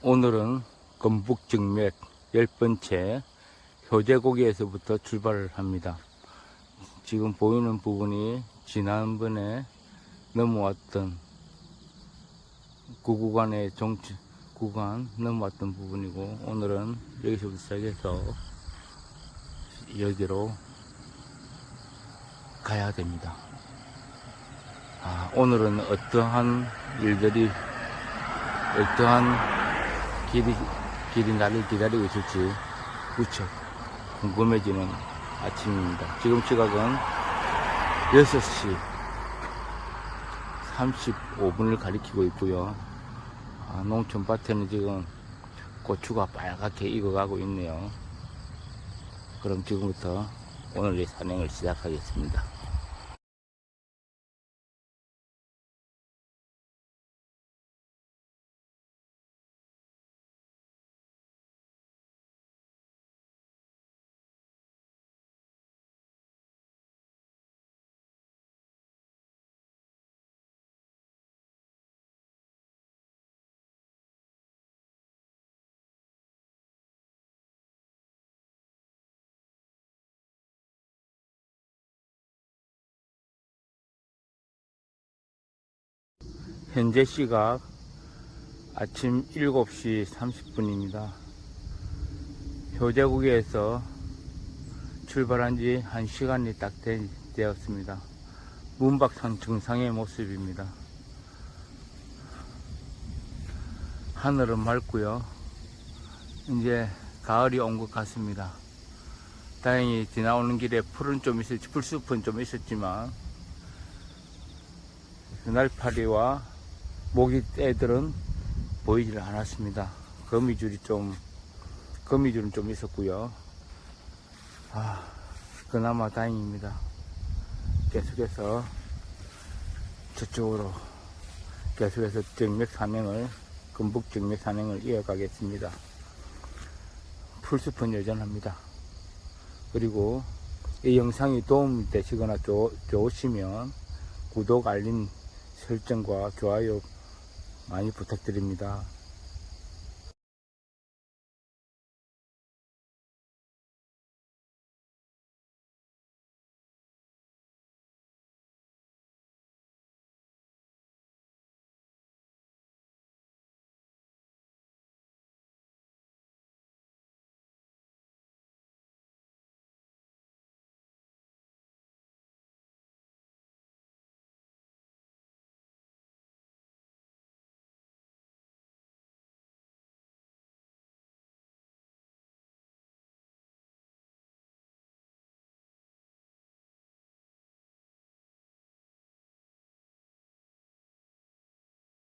오늘은 건북증맥 열 번째 효제고기에서부터 출발을 합니다. 지금 보이는 부분이 지난번에 넘어왔던 구구간의 종 구간 넘어왔던 부분이고 오늘은 여기서부터 시작해서 여기로 가야 됩니다. 아, 오늘은 어떠한 일들이 어떠한 길이, 길이 나를 기다리고 있을지 무척 궁금해지는 아침입니다. 지금 시각은 6시 35분을 가리키고 있고요. 아, 농촌 밭에는 지금 고추가 빨갛게 익어가고 있네요. 그럼 지금부터 오늘의 산행을 시작하겠습니다. 현재 시각 아침 7시 30분입니다. 효제국에서 출발한 지 1시간이 딱 되, 되었습니다. 문박산 정상의 모습입니다. 하늘은 맑고요. 이제 가을이 온 것 같습니다. 다행히 지나오는 길에 풀은 좀 있었지, 풀숲은 좀 있었지만, 그날 파리와 모기 떼들은 보이질 않았습니다. 거미줄이 좀, 거미줄은 좀 있었고요. 아, 그나마 다행입니다. 계속해서 저쪽으로 계속해서 정맥 산행을, 금북 정맥 산행을 이어가겠습니다. 풀숲은 여전합니다. 그리고 이 영상이 도움이 되시거나 좋, 좋으시면 구독, 알림 설정과 좋아요 많이 부탁드립니다.